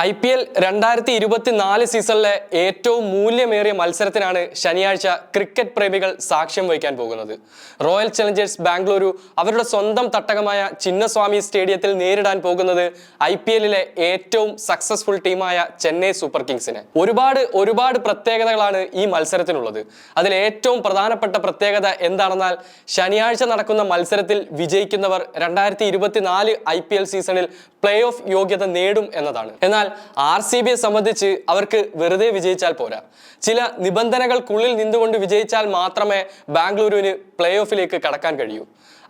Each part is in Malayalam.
ഐ പി എൽ രണ്ടായിരത്തി ഇരുപത്തിനാല് സീസണിലെ ഏറ്റവും മൂല്യമേറിയ മത്സരത്തിനാണ് ശനിയാഴ്ച ക്രിക്കറ്റ് പ്രേമികൾ സാക്ഷ്യം വഹിക്കാൻ പോകുന്നത്. റോയൽ ചലഞ്ചേഴ്സ് ബാംഗ്ലൂരു അവരുടെ സ്വന്തം തട്ടകമായ ചിന്നസ്വാമി സ്റ്റേഡിയത്തിൽ നേരിടാൻ പോകുന്നത് ഐ പി എല്ലിലെ ഏറ്റവും സക്സസ്ഫുൾ ടീമായ ചെന്നൈ സൂപ്പർ കിങ്സിനെ. ഒരുപാട് ഒരുപാട് പ്രത്യേകതകളാണ് ഈ മത്സരത്തിനുള്ളത്. അതിൽ ഏറ്റവും പ്രധാനപ്പെട്ട പ്രത്യേകത എന്താണെന്നാൽ ശനിയാഴ്ച നടക്കുന്ന മത്സരത്തിൽ വിജയിക്കുന്നവർ രണ്ടായിരത്തി ഇരുപത്തിനാല് ഐ പി എൽ സീസണിൽ പ്ലേ ഓഫ് യോഗ്യത നേടും എന്നതാണ്. എന്നാൽ ആർ സി ബിയെ സംബന്ധിച്ച് അവർക്ക് വെറുതെ വിജയിച്ചാൽ പോരാ. ചില നിബന്ധനകൾക്കുള്ളിൽ നിന്നുകൊണ്ട് വിജയിച്ചാൽ മാത്രമേ ബാംഗ്ലൂരുവിന് പ്ലേ ഓഫിലേക്ക് കടക്കാൻ കഴിയൂ.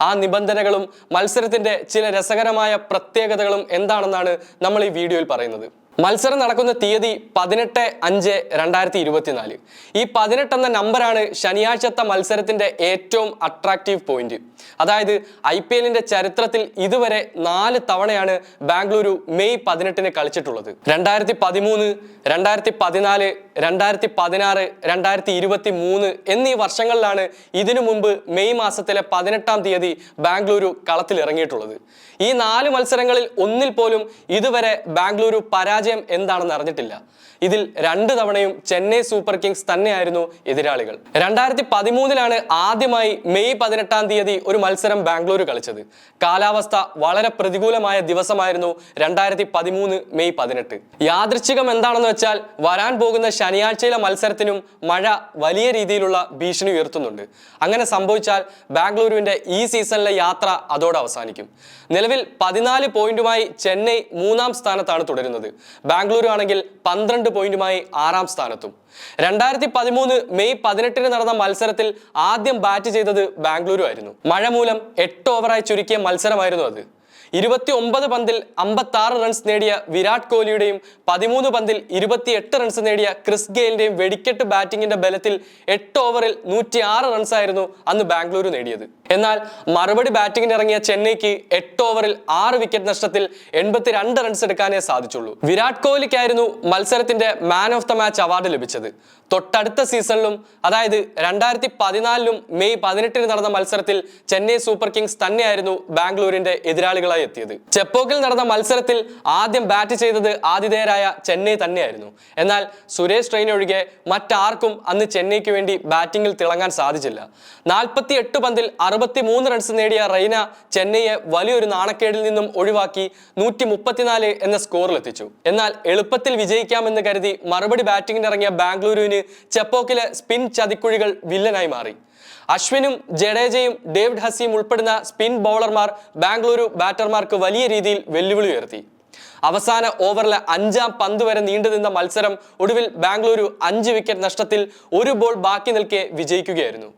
ആ നിബന്ധനകളും മത്സരത്തിന്റെ ചില രസകരമായ പ്രത്യേകതകളും എന്താണെന്നാണ് നമ്മൾ ഈ വീഡിയോയിൽ പറയുന്നത്. മത്സരം നടക്കുന്ന തീയതി പതിനെട്ട് അഞ്ച് രണ്ടായിരത്തി ഇരുപത്തിനാല് ഈ പതിനെട്ട് എന്ന നമ്പറാണ് ശനിയാഴ്ചത്തെ മത്സരത്തിന്റെ ഏറ്റവും അട്രാക്റ്റീവ് പോയിന്റ് അതായത് ഐ പി എല്ലിന്റെ ചരിത്രത്തിൽ ഇതുവരെ നാല് തവണയാണ് ബാംഗ്ലൂരു മെയ് പതിനെട്ടിന് കളിച്ചിട്ടുള്ളത്. രണ്ടായിരത്തി പതിമൂന്ന് രണ്ടായിരത്തി പതിനാല് രണ്ടായിരത്തി പതിനാറ് രണ്ടായിരത്തി ഇരുപത്തി മൂന്ന് എന്നീ വർഷങ്ങളിലാണ് ഇതിനു മുമ്പ് മെയ് മാസത്തിലെ പതിനെട്ടാം തീയതി ബാംഗ്ലൂരു കളത്തിലിറങ്ങിയിട്ടുള്ളത്. ഈ നാല് മത്സരങ്ങളിൽ ഒന്നിൽ പോലും ഇതുവരെ ബാംഗ്ലൂരു പരാജയം എന്താണെന്ന് അറിഞ്ഞിട്ടില്ല. ഇതിൽ രണ്ട് തവണയും ചെന്നൈ സൂപ്പർ കിങ്സ് തന്നെയായിരുന്നു എതിരാളികൾ. രണ്ടായിരത്തി പതിമൂന്നിലാണ് ആദ്യമായി മെയ് പതിനെട്ടാം തീയതി ഒരു മത്സരം ബാംഗ്ലൂർ കളിച്ചത്. കാലാവസ്ഥ വളരെ പ്രതികൂലമായ ദിവസമായിരുന്നു രണ്ടായിരത്തി പതിമൂന്ന് മെയ് പതിനെട്ട്. യാദൃച്ഛികം എന്താണെന്ന് വെച്ചാൽ വരാൻ പോകുന്ന ശനിയാഴ്ചയിലെ മത്സരത്തിനും മഴ വലിയ രീതിയിലുള്ള ഭീഷണി ഉയർത്തുന്നുണ്ട്. അങ്ങനെ സംഭവിച്ചാൽ ബാംഗ്ലൂരുവിന്റെ ഈ സീസണിലെ യാത്ര അതോടെ അവസാനിക്കും. നിലവിൽ പതിനാല് പോയിന്റുമായി ചെന്നൈ മൂന്നാം സ്ഥാനത്താണ് തുടരുന്നത്. ബാംഗ്ലൂരു ആണെങ്കിൽ പന്ത്രണ്ട് പോയിന്റുമായി ആറാം സ്ഥാനത്തും. രണ്ടായിരത്തി പതിമൂന്ന് മെയ് പതിനെട്ടിന് നടന്ന മത്സരത്തിൽ ആദ്യം ബാറ്റ് ചെയ്തത് ബാംഗ്ലൂരു ആയിരുന്നു. മഴ മൂലം എട്ട് ഓവറായി ചുരുക്കിയ മത്സരമായിരുന്നു അത്. ഇരുപത്തി ഒമ്പത് പന്തിൽ അമ്പത്തി ആറ് റൺസ് നേടിയ വിരാട് കോഹ്ലിയുടെയും പതിമൂന്ന് പന്തിൽ ഇരുപത്തിയെട്ട് റൺസ് നേടിയ ക്രിസ് ഗെയിലിന്റെയും വെടിക്കെട്ട് ബാറ്റിംഗിന്റെ ബലത്തിൽ എട്ട് ഓവറിൽ നൂറ്റി ആറ് റൺസായിരുന്നു അന്ന് ബാംഗ്ലൂരു നേടിയത്. എന്നാൽ മറുപടി ബാറ്റിംഗിന് ഇറങ്ങിയ ചെന്നൈക്ക് എട്ട് ഓവറിൽ ആറ് വിക്കറ്റ് നഷ്ടത്തിൽ എൺപത്തിരണ്ട് റൺസ് എടുക്കാനേ സാധിച്ചുള്ളൂ. വിരാട് കോഹ്ലിക്കായിരുന്നു മത്സരത്തിന്റെ man of the match award ലഭിച്ചത്. തൊട്ടടുത്ത സീസണിലും അതായത് രണ്ടായിരത്തി പതിനാലിലും മെയ് പതിനെട്ടിന് നടന്ന മത്സരത്തിൽ ചെന്നൈ സൂപ്പർ കിങ്സ് തന്നെയായിരുന്നു ബാംഗ്ലൂരിന്റെ എതിരാളികളായി എത്തിയത്. ചെപ്പോക്കിൽ നടന്ന മത്സരത്തിൽ ആദ്യം ബാറ്റ് ചെയ്തത് ആതിഥേയരായ ചെന്നൈ തന്നെയായിരുന്നു. എന്നാൽ സുരേഷ് റെയ്ന ഒഴികെ മറ്റാർക്കും അന്ന് ചെന്നൈക്ക് വേണ്ടി ബാറ്റിംഗിൽ തിളങ്ങാൻ സാധിച്ചില്ല. നാൽപ്പത്തി എട്ട് പന്തിൽ അറുപത്തി മൂന്ന് റൺസ് നേടിയ റെയ്ന ചെന്നൈയെ വലിയൊരു നാണക്കേടിൽ നിന്നും ഒഴിവാക്കി നൂറ്റി മുപ്പത്തിനാല് എന്ന സ്കോറിലെത്തിച്ചു എന്നാൽ എളുപ്പത്തിൽ വിജയിക്കാമെന്ന് കരുതി മറുപടി ബാറ്റിംഗിന് ഇറങ്ങിയ ബാംഗ്ലൂരുവിന് ചെപ്പോക്കിലെ സ്പിൻ ചതിക്കുഴികൾ വില്ലനായി മാറി. അശ്വിനും ജഡേജയും ഡേവിഡ് ഹസിയും ഉൾപ്പെടുന്ന സ്പിൻ ബൗളർമാർ ബാംഗ്ലൂരു ബാറ്റർമാർക്ക് വലിയ രീതിയിൽ വെല്ലുവിളി ഉയർത്തി. അവസാന ഓവറിലെ അഞ്ചാം പന്ത് വരെ നീണ്ടുനിന്ന മത്സരം ഒടുവിൽ ബാംഗ്ലൂരു അഞ്ച് വിക്കറ്റ് നഷ്ടത്തിൽ ഒരു ബോൾ ബാക്കി നിൽക്കെ വിജയിക്കുകയായിരുന്നു.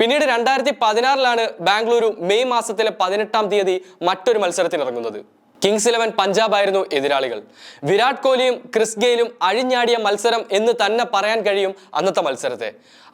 പിന്നീട് രണ്ടായിരത്തി പതിനാറിലാണ് ബാംഗ്ലൂരു മെയ് മാസത്തിലെ പതിനെട്ടാം തീയതി മറ്റൊരു മത്സരത്തിനിറങ്ങുന്നത്. കിങ്സ് ഇലവൻ പഞ്ചാബ് ആയിരുന്നു എതിരാളികൾ. വിരാട് കോഹ്ലിയും ക്രിസ് ഗെയിലും അഴിഞ്ഞാടിയ മത്സരം എന്ന് തന്നെ പറയാൻ കഴിയും അന്നത്തെ മത്സരത്തെ.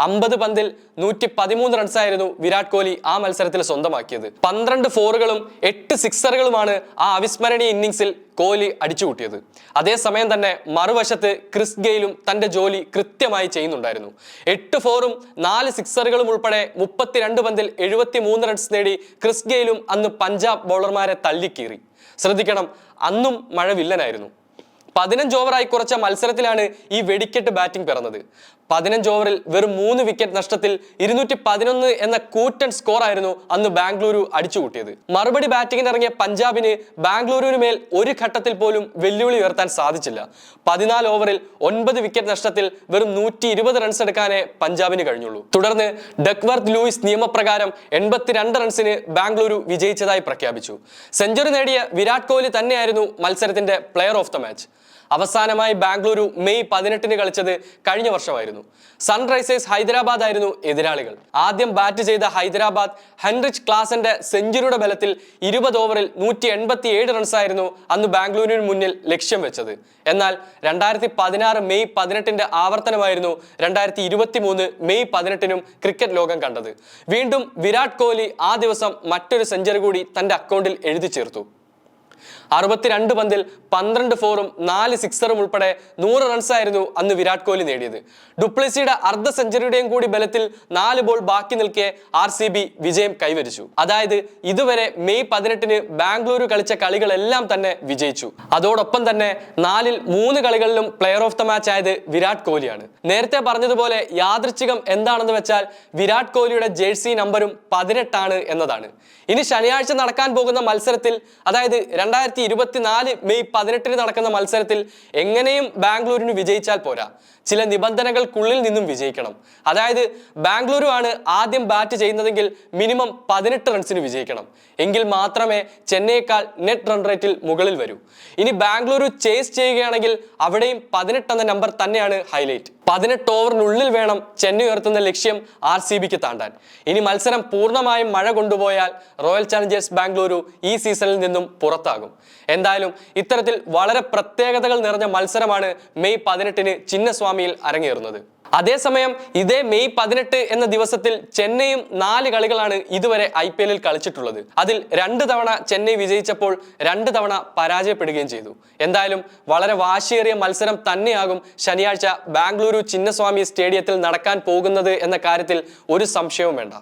അമ്പത് പന്തിൽ നൂറ്റി പതിമൂന്ന് റൺസായിരുന്നു വിരാട് കോഹ്ലി ആ മത്സരത്തിൽ സ്വന്തമാക്കിയത്. പന്ത്രണ്ട് ഫോറുകളും എട്ട് സിക്സറുകളുമാണ് ആ അവിസ്മരണീയ ഇന്നിങ്സിൽ കോഹ്ലി അടിച്ചുകൂട്ടിയത് അതേസമയം തന്നെ മറുവശത്ത് ക്രിസ് ഗെയിലും തന്റെ ജോലി കൃത്യമായി ചെയ്യുന്നുണ്ടായിരുന്നു. എട്ട് ഫോറും നാല് സിക്സറുകളും ഉൾപ്പെടെ മുപ്പത്തിരണ്ട് പന്തിൽ എഴുപത്തി മൂന്ന് റൺസ് നേടി ക്രിസ് ഗെയിലും അന്ന് പഞ്ചാബ് ബൗളർമാരെ തള്ളിക്കീറി. ശ്രദ്ധിക്കണം. അന്നും മഴ വില്ലനായിരുന്നു. പതിനഞ്ച് ഓവറായി കുറച്ച മത്സരത്തിലാണ് ഈ വെടിക്കെട്ട് ബാറ്റിംഗ് പിറന്നത്. പതിനഞ്ച് ഓവറിൽ വെറും മൂന്ന് വിക്കറ്റ് നഷ്ടത്തിൽ ഇരുന്നൂറ്റി പതിനൊന്ന് എന്ന കൂറ്റൻ സ്കോർ ആയിരുന്നു അന്ന് ബാംഗ്ലൂരു അടിച്ചുകൂട്ടിയത്. മറുപടി ബാറ്റിംഗിന് ഇറങ്ങിയ പഞ്ചാബിന് ബാംഗ്ലൂരുവിന് മേൽ ഒരു ഘട്ടത്തിൽ പോലും വെല്ലുവിളി ഉയർത്താൻ സാധിച്ചില്ല. പതിനാല് ഓവറിൽ ഒൻപത് വിക്കറ്റ് നഷ്ടത്തിൽ വെറും നൂറ്റി ഇരുപത് റൺസ് എടുക്കാനേ പഞ്ചാബിന് കഴിഞ്ഞുള്ളൂ. തുടർന്ന് ഡക്വർത്ത് ലൂയിസ് നിയമപ്രകാരം എൺപത്തിരണ്ട് റൺസിന് ബാംഗ്ലൂരു വിജയിച്ചതായി പ്രഖ്യാപിച്ചു. സെഞ്ചുറി നേടിയ വിരാട് കോഹ്ലി തന്നെയായിരുന്നു മത്സരത്തിന്റെ പ്ലെയർ ഓഫ് ദ മാച്ച് അവസാനമായി ബാംഗ്ലൂരു മെയ് പതിനെട്ടിന് കളിച്ചത് കഴിഞ്ഞ വർഷമായിരുന്നു. സൺറൈസേഴ്സ് ഹൈദരാബാദ് ആയിരുന്നു എതിരാളികൾ. ആദ്യം ബാറ്റ് ചെയ്ത ഹൈദരാബാദ് ഹെൻറിച്ച് ക്ലാസിന്റെ സെഞ്ചുറിയുടെ ബലത്തിൽ ഇരുപത് ഓവറിൽ നൂറ്റി എൺപത്തി ഏഴ് റൺസായിരുന്നു അന്ന് ബാംഗ്ലൂരിന് മുന്നിൽ ലക്ഷ്യം വെച്ചത്. എന്നാൽ രണ്ടായിരത്തി പതിനാറ് മെയ് പതിനെട്ടിന്റെ ആവർത്തനമായിരുന്നു രണ്ടായിരത്തി ഇരുപത്തി മൂന്ന് മെയ് പതിനെട്ടിനും ക്രിക്കറ്റ് ലോകം കണ്ടത്. വീണ്ടും വിരാട് കോഹ്ലി ആ ദിവസം മറ്റൊരു സെഞ്ചുറി കൂടി തന്റെ അക്കൗണ്ടിൽ എഴുതി ചേർത്തു. അറുപത്തിരണ്ട് പന്തിൽ പന്ത്രണ്ട് ഫോറും നാല് സിക്സറും ഉൾപ്പെടെ നൂറ് റൺസായിരുന്നു അന്ന് വിരാട് കോഹ്ലി നേടിയത്. ഡുപ്ലസിയുടെ അർദ്ധ സെഞ്ചുറിയുടെയും കൂടി ബലത്തിൽ നാല് ബോൾ ബാക്കി നിൽക്കെ ആർ സി ബി വിജയം കൈവരിച്ചു. അതായത് ഇതുവരെ മെയ് പതിനെട്ടിന് ബാംഗ്ലൂരു കളിച്ച കളികളെല്ലാം തന്നെ വിജയിച്ചു. അതോടൊപ്പം തന്നെ നാലിൽ മൂന്ന് കളികളിലും പ്ലെയർ ഓഫ് ദ മാച്ച് ആയത് വിരാട് കോഹ്ലിയാണ്. നേരത്തെ പറഞ്ഞതുപോലെ യാദൃച്ഛികം എന്താണെന്ന് വെച്ചാൽ വിരാട് കോഹ്ലിയുടെ ജേഴ്സി നമ്പറും പതിനെട്ടാണ് എന്നതാണ്. ഇനി ശനിയാഴ്ച നടക്കാൻ പോകുന്ന മത്സരത്തിൽ അതായത് രണ്ടായിരത്തി ഇരുപത്തിനാല് മെയ് പതിനെട്ടിന് നടക്കുന്ന മത്സരത്തിൽ എങ്ങനെയും ബാംഗ്ലൂരിന് വിജയിച്ചാൽ പോരാ. ചില നിബന്ധനകൾക്കുള്ളിൽ നിന്നും വിജയിക്കണം. അതായത് ബാംഗ്ലൂരു ആണ് ആദ്യം ബാറ്റ് ചെയ്യുന്നതെങ്കിൽ മിനിമം പതിനെട്ട് റൺസിന് വിജയിക്കണം. എങ്കിൽ മാത്രമേ ചെന്നൈയേക്കാൾ നെറ്റ് റൺ റേറ്റിൽ മുകളിൽ വരൂ. ഇനി ബാംഗ്ലൂരു ചേസ് ചെയ്യുകയാണെങ്കിൽ അവിടെയും പതിനെട്ട് എന്ന നമ്പർ തന്നെയാണ് ഹൈലൈറ്റ് പതിനെട്ട് ഓവറിനുള്ളിൽ വേണം ചെന്നൈ ഉയർത്തുന്ന ലക്ഷ്യം ആർ സി ബിക്ക് താണ്ടാൻ. ഇനി മത്സരം പൂർണമായും മഴ കൊണ്ടുപോയാൽ റോയൽ ചാലഞ്ചേഴ്സ് ബാംഗ്ലൂരു ഈ സീസണിൽ നിന്നും പുറത്താകും. എന്തായാലും ഇത്തരത്തിൽ വളരെ പ്രത്യേകതകൾ നിറഞ്ഞ മത്സരമാണ് മെയ് പതിനെട്ടിന് ചിന്നസ്വാമിയിൽ അരങ്ങേറുന്നത്. അതേസമയം ഇതേ മെയ് പതിനെട്ട് എന്ന ദിവസത്തിൽ ചെന്നൈയും നാല് കളികളാണ് ഇതുവരെ ഐ പി എല്ലിൽ കളിച്ചിട്ടുള്ളത്. അതിൽ രണ്ട് തവണ ചെന്നൈ വിജയിച്ചപ്പോൾ രണ്ട് തവണ പരാജയപ്പെടുകയും ചെയ്തു. എന്തായാലും വളരെ വാശിയേറിയ മത്സരം തന്നെയാകും ശനിയാഴ്ച ബാംഗ്ലൂരു ചിന്നസ്വാമി സ്റ്റേഡിയത്തിൽ നടക്കാൻ പോകുന്നത് എന്ന കാര്യത്തിൽ ഒരു സംശയവും വേണ്ട.